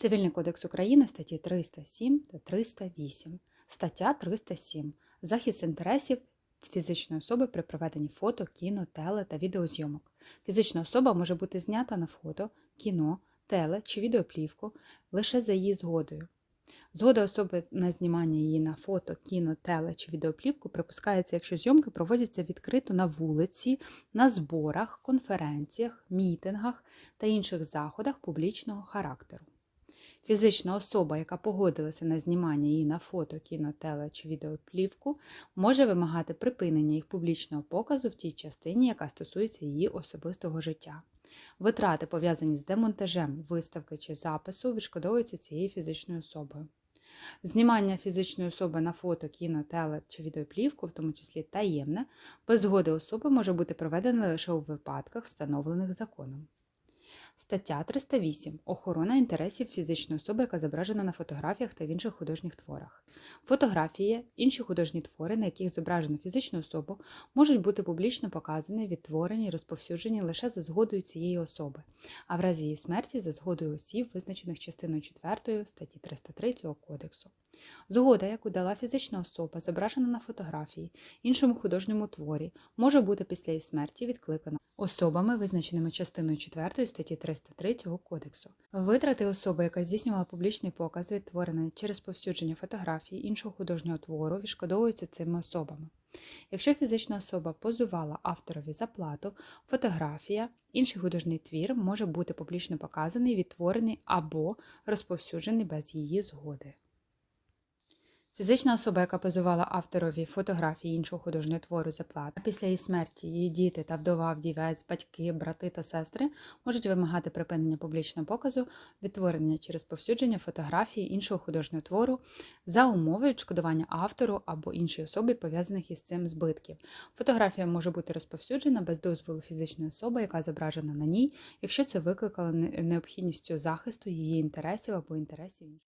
Цивільний кодекс України статті 307 та 308. Стаття 307. Захист інтересів фізичної особи при проведенні фото, кіно, теле та відеозйомок. Фізична особа може бути знята на фото, кіно, теле чи відеоплівку лише за її згодою. Згода особи на знімання її на фото, кіно, теле чи відеоплівку припускається, якщо зйомки проводяться відкрито на вулиці, на зборах, конференціях, мітингах та інших заходах публічного характеру. Фізична особа, яка погодилася на знімання її на фото, кіно, теле чи відеоплівку, може вимагати припинення їх публічного показу в тій частині, яка стосується її особистого життя. Витрати, пов'язані з демонтажем, виставки чи запису, відшкодовуються цією фізичною особою. Знімання фізичної особи на фото, кіно, теле чи відеоплівку, в тому числі таємне, без згоди особи може бути проведене лише у випадках, встановлених законом. Стаття 308. Охорона інтересів фізичної особи, яка зображена на фотографіях та в інших художніх творах. Фотографії, інші художні твори, на яких зображено фізичну особу, можуть бути публічно показані, відтворені розповсюджені лише за згодою цієї особи, а в разі її смерті за згодою осіб, визначених частиною 4 статті 303 цього кодексу. Згода, яку дала фізична особа, зображена на фотографії, іншому художньому творі, може бути після її смерті відкликана особами, визначеними частиною 4 статті 303 цього кодексу. Витрати особи, яка здійснювала публічний показ, відтворений через повсюдження фотографії іншого художнього твору, відшкодовуються цими особами. Якщо фізична особа позувала авторові за плату, фотографія, інший художній твір може бути публічно показаний, відтворений або розповсюджений без її згоди. Фізична особа, яка позувала авторові фотографії іншого художнього твору за плату, а після її смерті її діти та вдова, вдівець, батьки, брати та сестри можуть вимагати припинення публічного показу, відтворення чи розповсюдження фотографії іншого художнього твору за умови відшкодування автору або іншій особі, пов'язаних із цим збитків. Фотографія може бути розповсюджена без дозволу фізичної особи, яка зображена на ній, якщо це викликало необхідністю захисту її інтересів або інтересів інших.